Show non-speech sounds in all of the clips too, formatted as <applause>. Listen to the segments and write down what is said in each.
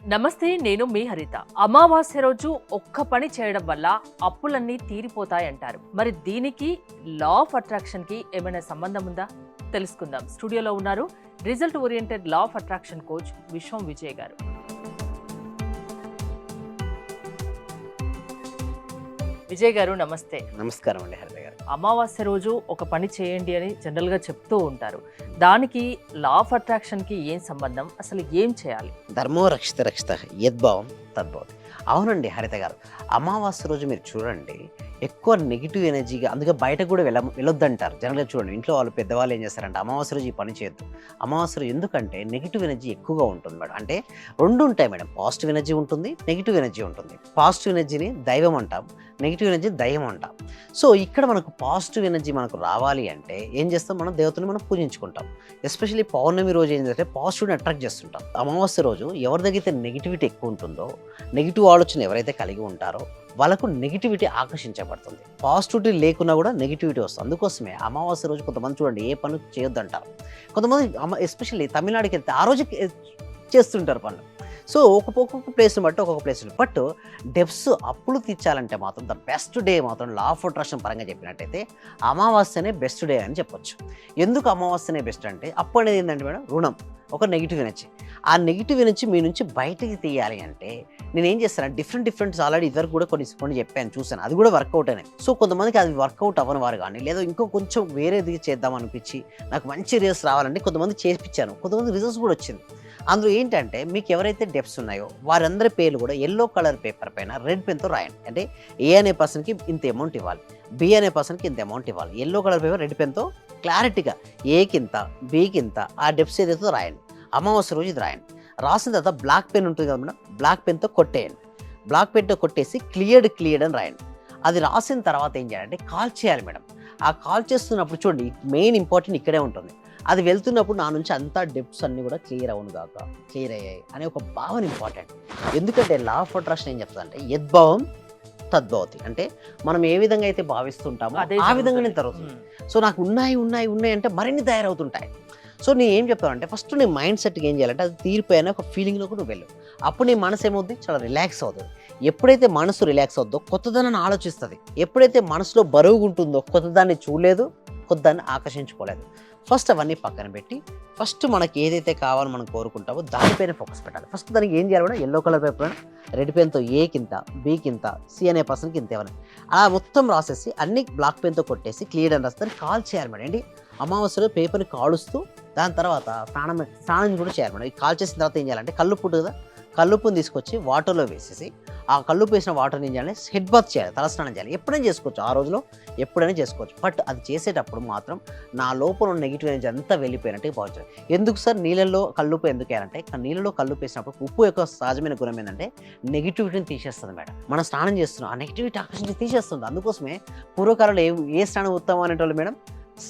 నమస్తే నేను మీ హరిత. అమావాస్య రోజు ఒక్క పని చేయడం వల్ల అప్పులన్నీ తీరిపోతాయంటారు. మరి దీనికి లా ఆఫ్ అట్రాక్షన్కి ఏమైనా సంబంధం ఉందా? తెలుసుకుందాం. స్టూడియోలో ఉన్నారు result oriented law of attraction coach Vishwam Vijay గారు. విజయ్ గారు నమస్తే. నమస్కారం అండి హరిత. అమావాస్య రోజు ఒక పని చేయండి అని జనరల్గా చెప్తూ ఉంటారు. దానికి లా ఆఫ్ అట్రాక్షన్కి ఏం సంబంధం? అసలు ఏం చేయాలి? ధర్మో రక్షిత రక్షిత యద్భావం తద్భవం అవునండి హరిత గారు. అమావాస్య రోజు మీరు చూడండి ఎక్కువ నెగిటివ్ ఎనర్జీగా అందుకే బయట కూడా వెళ్ళ వెళ్ళొద్దంటారు. జనరల్గా చూడండి ఇంట్లో వాళ్ళు పెద్దవాళ్ళు ఏం చేస్తారంటే అమావాస్య రోజు ఈ పని చేయొద్దు. అమావాస్య రోజు ఎందుకంటే నెగిటివ్ ఎనర్జీ ఎక్కువగా ఉంటుంది మేడం. అంటే రెండు ఉంటాయి మేడం. పాజిటివ్ ఎనర్జీ ఉంటుంది నెగిటివ్ ఎనర్జీ ఉంటుంది. పాజిటివ్ ఎనర్జీని దైవం అంటాం. నెగిటివ్ ఎనర్జీ దయ్యం అంటాం. సో ఇక్కడ మనకు పాజిటివ్ ఎనర్జీ మనకు రావాలి అంటే ఏం చేస్తాం? మనం దేవతని మనం పూజించుకుంటాం. ఎస్పెషల్లీ పౌర్ణమి రోజు ఏంటంటే పాజిటివ్ని అట్రాక్ట్ చేస్తుంటాం. అమావాస్య రోజు ఎవరి దగ్గర అయితే నెగిటివిటీ ఎక్కువ ఉంటుందో నెగిటివ్ ఆలోచన ఎవరైతే కలిగి ఉంటారో వాళ్ళకు నెగిటివిటీ ఆకర్షించబడుతుంది. పాజిటివిటీ లేకున్నా కూడా నెగిటివిటీ వస్తుంది. అందుకోసమే అమావాస్య రోజు కొంతమంది చూడండి ఏ పనులు చేయొద్దంటారు. కొంతమంది ఎస్పెషల్లీ తమిళనాడుకి వెళ్తే ఆ రోజు చేస్తుంటారు పనులు. సో ఒక్కొక్క ఒక్కొక్క ప్లేస్ని బట్టి ఒక్కొక్క ప్లేస్ బట్ డెప్స్ అప్పులు తీర్చాలంటే మాత్రం ద బెస్ట్ డే మాత్రం లా ఆఫ్ అట్రాక్షన్ పరంగా చెప్పినట్టయితే అమావాస్యనే బెస్ట్ డే అని చెప్పొచ్చు. ఎందుకు అమావాస్యనే బెస్ట్ అంటే అప్పు అనేది ఏంటంటే మేడం? రుణం. ఒక నెగిటివ్ ఎనర్జీ ఆ నెగిటివ్ ఎనర్జీ మీ నుంచి బయటికి తీయాలి అంటే నేను ఏం చేస్తాను? డిఫరెంట్ డిఫరెంట్స్ ఆల్రెడీ ఇద్దరు కూడా కొన్ని కొన్ని చెప్పాను చూసాను అది కూడా వర్కౌట్ అయినాయి సో కొంతమందికి అది వర్కౌట్ అవ్వని వారు కానీ లేదా ఇంకో కొంచెం వేరేది చేద్దాం అనిపించి నాకు మంచి రిజల్ట్స్ రావాలంటే కొంతమంది చేపించాను. కొంతమంది రిజల్ట్స్ కూడా వచ్చింది. అందులో ఏంటంటే మీకు ఎవరైతే డెప్స్ ఉన్నాయో వారందరి పేర్లు కూడా ఎల్లో కలర్ పేపర్ పైన రెడ్ పెన్తో రాయండి. అంటే ఏ అనే పర్సన్కి ఇంత అమౌంట్ ఇవ్వాలి బి అనే పర్సన్కి ఇంత అమౌంట్ ఇవ్వాలి. ఎల్లో కలర్ పేపర్ రెడ్ పెన్తో క్లారిటీగా ఏకింత బీకింత ఆ డెప్స్ ఏదైతే రాయండి అమావాస్య రోజు ఇది రాయండి. రాసిన తర్వాత బ్లాక్ పెన్ ఉంటుంది కదా మేడం బ్లాక్ పెన్తో కొట్టేయండి. బ్లాక్ పెన్తో కొట్టేసి క్లియర్డ్ క్లియర్డ్ అని రాయండి. అది రాసిన తర్వాత ఏం చేయాలంటే కాల్ చేయాలి మేడం. ఆ కాల్ చేస్తున్నప్పుడు చూడండి మెయిన్ ఇంపార్టెంట్ ఇక్కడే ఉంటుంది. అది వెళ్తున్నప్పుడు నా నుంచి అంతా డెప్స్ అన్ని కూడా క్లియర్ అవును కాక. క్లియర్ అయ్యాయి అనే ఒక భావన ఇంపార్టెంట్. ఎందుకంటే లా ఆఫ్ అట్రాక్షన్ ఏం చెప్తుందంటే యద్భావం తద్భవతి అంటే మనం ఏ విధంగా అయితే భావిస్తుంటామో ఆ విధంగానే జరుగుతుంది. మ్మ్. సో నాకు ఉన్నాయి ఉన్నాయి ఉన్నాయి అంటే మరిన్ని తయారవుతుంటాయి. సో నేను ఏం చెప్తానంటే ఫస్ట్ నీ మైండ్ సెట్కి ఏం చేయాలంటే అది తీరిపోయిన ఒక ఫీలింగ్లో కూడా వెళ్ళు. అప్పుడు నీ మనసు ఏమవుద్ది? చాలా రిలాక్స్ అవుతుంది. ఎప్పుడైతే మనసు రిలాక్స్ అవుద్దో కొత్తదాన్ని ఆలోచిస్తుంది. ఎప్పుడైతే మనసులో బరువుగా ఉంటుందో కొత్తదాన్ని చూడలేదు కొత్తదాన్ని ఆకర్షించుకోలేదు. ఫస్ట్ అవన్నీ పక్కన పెట్టి ఫస్ట్ మనకి ఏదైతే కావాలో మనం కోరుకుంటామో దానిపైన ఫోకస్ పెట్టాలి. ఫస్ట్ దానికి ఏం చేయాలి కూడా ఎల్లో కలర్ పేపర్ రెడ్ పెన్తో ఏ కింత బి కింత సి అనే పర్సన్కి ఇంత ఏమన్నా అలా మొత్తం రాసేసి అన్ని బ్లాక్ పెన్తో కొట్టేసి క్లియర్ అని రాస్తే కాల్ చేయాలి మేడం. ఏంటి? అమావాస్యలో పేపర్ని కాలుస్తూ దాని తర్వాత స్నానం స్నానం కూడా చేయాలి మేడం. ఈ కాల్ చేసిన తర్వాత ఏం చేయాలంటే కళ్ళు పుట్టు కదా కల్లుప్పుని తీసుకొచ్చి వాటర్లో వేసేసి ఆ కల్లుప్పు వేసిన వాటర్ని ఏం చేయాలి? హెడ్ బాత్ చేయాలి తలస్నానం చేయాలి. ఎప్పుడైనా చేసుకోవచ్చు ఆ రోజులో ఎప్పుడైనా చేసుకోవచ్చు. బట్ అది చేసేటప్పుడు మాత్రం నా లోపల ఉన్న నెగిటివ్ ఎనర్జీ అంతా వెళ్ళిపోయినట్టు భావించాలి. ఎందుకు సార్? నీళ్ళల్లో కల్లుపు ఎందుకు వేయాలంటే నీళ్ళలో కల్లుపు వేసినప్పుడు ఉప్పు యొక్క సహజమైన గుణం ఏంటంటే నెగిటివిటీని తీసేస్తుంది మేడం. మనం స్నానం చేస్తున్నాం ఆ నెగిటివిటీ ఆకర్షించి తీసేస్తుంది. అందుకోసమే పూర్వకాలంలో ఏ ఏ స్నానం ఉత్తమం అనేటోళ్ళు మేడం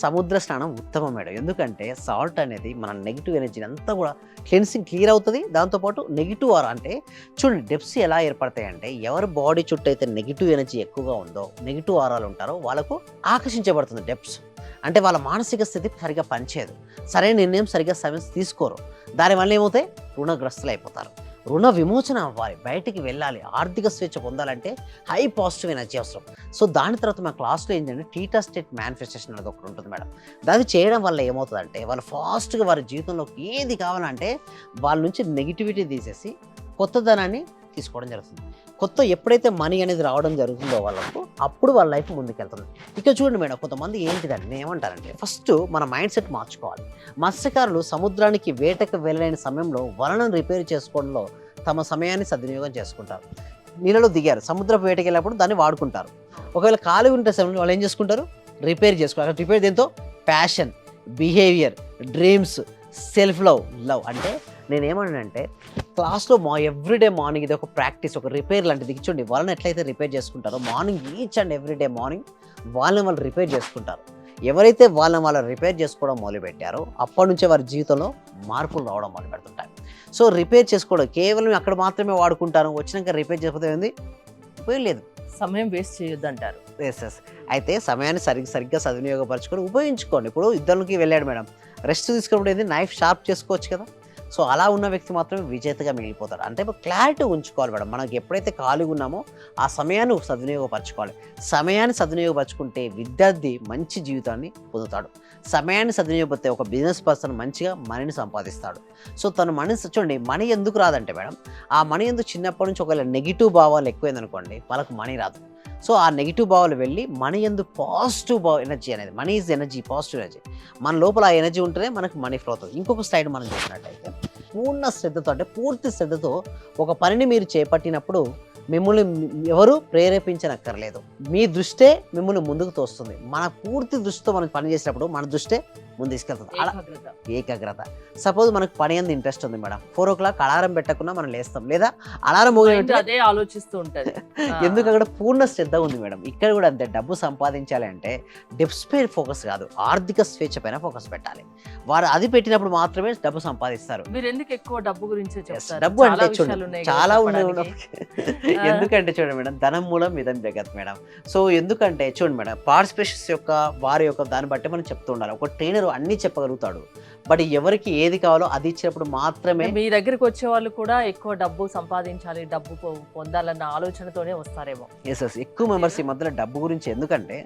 సముద్ర స్నానం ఉత్తమం మేడం. ఎందుకంటే సాల్ట్ అనేది మన నెగిటివ్ ఎనర్జీని అంతా కూడా క్లెన్సింగ్ క్లియర్ అవుతుంది. దాంతోపాటు నెగిటివ్ ఆర్ అంటే చూడండి డెప్స్ ఎలా ఏర్పడతాయి అంటే ఎవరి బాడీ చుట్టూ అయితే నెగిటివ్ ఎనర్జీ ఎక్కువగా ఉందో నెగిటివ్ ఆరాలు ఉంటారో వాళ్ళకు ఆకర్షించబడుతుంది డెప్స్ అంటే వాళ్ళ మానసిక స్థితి సరిగా పనిచేయదు. సరైన నిర్ణయం సరిగ్గా సమయం తీసుకోరు. దానివల్ల ఏమవుతాయి? రుణగ్రస్తులు అయిపోతారు. రుణ విమోచన అవ్వాలి. బయటికి వెళ్ళాలి. ఆర్థిక స్వేచ్ఛ పొందాలంటే హై పాజిటివ్ ఎనర్జీ అవసరం. సో దాని తర్వాత మా క్లాస్లో ఏంటంటే టీటా స్టేట్ మేనిఫెస్టేషన్ అనేది ఒకటి ఉంటుంది మేడం. దాన్ని చేయడం వల్ల ఏమవుతుందంటే వాళ్ళు ఫాస్ట్గా వారి జీవితంలోకి ఏది కావాలంటే వాళ్ళ నుంచి నెగిటివిటీ తీసేసి కొత్తదనాన్ని తీసుకోవడం జరుగుతుంది. కొత్త ఎప్పుడైతే మనీ అనేది రావడం జరుగుతుందో వాళ్ళకు అప్పుడు వాళ్ళ లైఫ్ ముందుకెళ్తుంది. ఇక చూడండి మేడం కొంతమంది ఏంటిదండి నేను ఏమంటారంటే ఫస్ట్ మన మైండ్ సెట్ మార్చుకోవాలి. మత్స్యకారులు సముద్రానికి వేటకు వెళ్ళలేని సమయంలో వలనను రిపేర్ చేసుకోవడంలో తమ సమయాన్ని సద్వినియోగం చేసుకుంటారు. నీళ్ళలో దిగారు సముద్రపు వేటకి వెళ్ళినప్పుడు దాన్ని వాడుకుంటారు. ఒకవేళ ఖాళీ ఉంటే సమయంలో వాళ్ళు ఏం చేసుకుంటారు? రిపేర్ చేసుకోవాలి. రిపేర్ దేంతో? Passion behaviour dreams self love love అంటే నేనేమన్నానంటే క్లాస్లో మా ఎవ్రీడే మార్నింగ్ ఇది ఒక ప్రాక్టీస్ ఒక రిపేర్ లాంటిది. చూడండి వాళ్ళని ఎట్లయితే రిపేర్ చేసుకుంటారో morning each and every day morning వాళ్ళని వాళ్ళు రిపేర్ చేసుకుంటారు. ఎవరైతే వాళ్ళని వాళ్ళు రిపేర్ చేసుకోవడం మొదలుపెట్టారో అప్పటి నుంచే వారి జీవితంలో మార్పులు రావడం మొదలు పెడుతుంటాయి. సో రిపేర్ చేసుకోవడం కేవలం అక్కడ మాత్రమే వాడుకుంటాను వచ్చినాక రిపేర్ చేయకపోతే ఏంది? ఉపయోగం లేదు. సమయం వేస్ట్ చేయొద్దు అంటారు ఎస్ ఎస్ అయితే సమయాన్ని సరిగ్గా సరిగ్గా సద్వినియోగపరచుకొని ఉపయోగించుకోండి. ఇప్పుడు ఇద్దరికి వెళ్ళాడు మేడం. రెస్ట్ తీసుకున్నప్పుడు ఏంది? నైఫ్ షార్ప్ చేసుకోవచ్చు కదా? సో అలా ఉన్న వ్యక్తి మాత్రమే విజేతగా మిగిలిపోతాడు. అంటే క్లారిటీ ఉంచుకోవాలి మేడం. మనకి ఎప్పుడైతే ఖాళీగా ఉన్నామో ఆ సమయాన్ని సద్వినియోగపరచుకోవాలి. సమయాన్ని సద్వినియోగపరచుకుంటే విద్యార్థి మంచి జీవితాన్ని పొందుతాడు. సమయాన్ని సద్వినియోగపడితే ఒక బిజినెస్ పర్సన్ మంచిగా మనీని సంపాదిస్తాడు. సో తన మనీ చూడండి మనీ ఎందుకు రాదంటే మేడం ఆ మనీ ఎందుకు చిన్నప్పటి నుంచి ఒకవేళ నెగిటివ్ భావాలు ఎక్కువైందనుకోండి వాళ్ళకు మనీ రాదు. సో ఆ నెగిటివ్ భావాలు వెళ్ళి మనీ ఎందుకు పాజిటివ్ భావ ఎనర్జీ అనేది money is energy positive energy. మన లోపల ఆ ఎనర్జీ ఉంటేనే మనకు మనీ ఫ్లో అవుతుంది. ఇంకొక స్లైడ్ మనం చూసినట్టయితే పూర్ణ శ్రద్ధతో అంటే పూర్తి శ్రద్ధతో ఒక పనిని మీరు చేపట్టినప్పుడు మిమ్మల్ని ఎవరు ప్రేరేపించనక్కర్లేదు. మీ దృష్టే మిమ్మల్ని ముందుకు తోస్తుంది. మన పూర్తి దృష్టితో మనం పని చేసినప్పుడు మన దృష్టే ముందు తీసుకెళ్తుంది అలా ఏకాగ్రత. సపోజ్ మనకు పని అంది ఇంట్రెస్ట్ ఉంది madam. Four o'clock alarm పెట్టకుండా మనం లేస్తాం. లేదా అలారం అదే ఆలోచిస్తూ ఉంటది. <laughs> ఎందుకు అక్కడ పూర్ణ శ్రద్ధ ఉంది మేడం? ఇక్కడ కూడా అంతే. డబ్బు సంపాదించాలి అంటే డెప్ స్పేర్ ఫోకస్ కాదు. ఆర్థిక స్వేచ్ఛ పైన ఫోకస్ పెట్టాలి. వారు అది పెట్టినప్పుడు మాత్రమే డబ్బు సంపాదిస్తారు. మీరు ఎందుకు ఎక్కువ డబ్బు గురించి డబ్బు అంటే చూడండి. చాలా ఉన్నాయి. ఎందుకంటే చూడండి మేడం ధనం మూలం ఇదం జగత్ మేడం. సో ఎందుకంటే చూడండి మేడం పార్టిసిపేషన్స్ యొక్క వారి యొక్క దాన్ని బట్టి మనం చెప్తూ ఉండాలి. ఒక ట్రైనర్ అన్ని చెప్పగలుగుతాడు. బట్ ఎవరికి ఏది కావాలో అది ఇచ్చినప్పుడు మాత్రమే మీ దగ్గరికి వచ్చే వాళ్ళు కూడా ఎక్కువ డబ్బు సంపాదించాలి డబ్బు పొందాలన్న ఆలోచనతోనే వస్తారేమో. ఎస్ ఎస్ ఎక్కువ మెంబర్స్ ఈ మధ్యలో డబ్బు గురించి ఎందుకంటే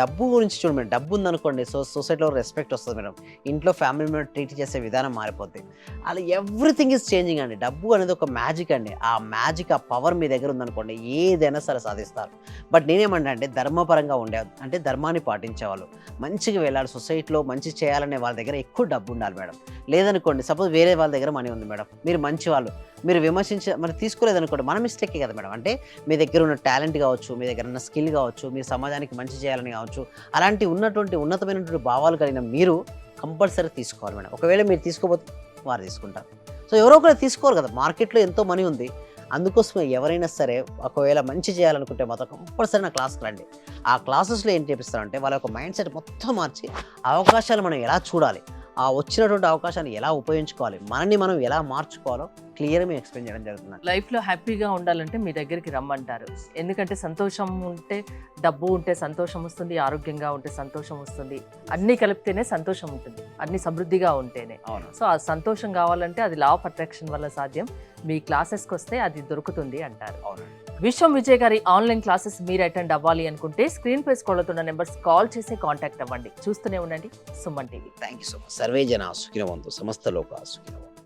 డబ్బు గురించి చూడండి మేడం డబ్బు ఉందనుకోండి సో సొసైటీలో రెస్పెక్ట్ వస్తుంది మేడం. ఇంట్లో ఫ్యామిలీ మెంబర్ ట్రీట్ చేసే విధానం మారిపోద్ది. అలా ఎవ్రీథింగ్ ఇస్ చేంజింగ్ అండి. డబ్బు అనేది ఒక మ్యాజిక్ అండి. ఆ మ్యాజిక్ ఆ పవర్ మీ దగ్గర ఉందనుకోండి ఏదైనా సరే సాధిస్తారు. బట్ నేనేమంటా అంటే ధర్మపరంగా ఉండే అంటే ధర్మాన్ని పాటించేవాళ్ళు మంచిగా వెళ్ళాలి సొసైటీలో మంచి చేయాలనే వాళ్ళ దగ్గర ఎక్కువ డబ్బు ఉండాలి మేడం. లేదనుకోండి సపోజ్ వేరే వాళ్ళ దగ్గర మనీ ఉంది మేడం. మీరు మంచి వాళ్ళు. మీరు విమర్శించే మరి తీసుకోలేదనుకోండి మన మిస్టేకే కదా మేడం. అంటే మీ దగ్గర ఉన్న టాలెంట్ కావచ్చు మీ దగ్గర ఉన్న స్కిల్ కావచ్చు మీరు సమాజానికి మంచి చేయాలని కావచ్చు అలాంటి ఉన్నటువంటి ఉన్నతమైనటువంటి భావాలు కలిగిన మీరు కంపల్సరీ తీసుకోవాలి మేడం. ఒకవేళ మీరు తీసుకోకపోతే వారు తీసుకుంటారు. సో ఎవరో ఒకరు తీసుకోరు కదా. మార్కెట్లో ఎంతో మనీ ఉంది. అందుకోసమే ఎవరైనా సరే ఒకవేళ మంచి చేయాలనుకుంటే మాత్రం కంపల్సరీ నా క్లాస్కి రండి. ఆ క్లాసెస్లో ఏం చేపిస్తారంటే వాళ్ళ యొక్క మైండ్ సెట్ మొత్తం మార్చి అవకాశాలు మనం ఎలా చూడాలి ఆ వచ్చినటువంటి అవకాశాన్ని ఎలా ఉపయోగించుకోవాలి మనల్ని మనం ఎలా మార్చుకోవాలో క్లియర్గా మేము ఎక్స్ప్లెయిన్ చేయడం జరుగుతుంది లైఫ్లో హ్యాపీగా ఉండాలంటే మీ దగ్గరికి రమ్మంటారు. ఎందుకంటే సంతోషం ఉంటే డబ్బు ఉంటే సంతోషం వస్తుంది ఆరోగ్యంగా ఉంటే సంతోషం వస్తుంది. అన్ని కలిపితేనే సంతోషం ఉంటుంది. అన్ని సమృద్ధిగా ఉంటేనే. అవును. సో ఆ సంతోషం కావాలంటే అది లా ఆఫ్ అట్రాక్షన్ వల్ల సాధ్యం. మీ క్లాసెస్కి వస్తే అది దొరుకుతుంది అంటారు. అవునండి. విశ్వం విజయ్ గారి ఆన్లైన్ క్లాసెస్ మీరు అటెండ్ అవ్వాలి అనుకుంటే స్క్రీన్ పై స్క్రోల్ నెంబర్స్ కాల్ చేసి కాంటాక్ట్ అవ్వండి. చూస్తూనే ఉండండి. Suman TV. Thank you so much survey జన సుఖినవంతు సమస్త లోక సుఖినవంతు.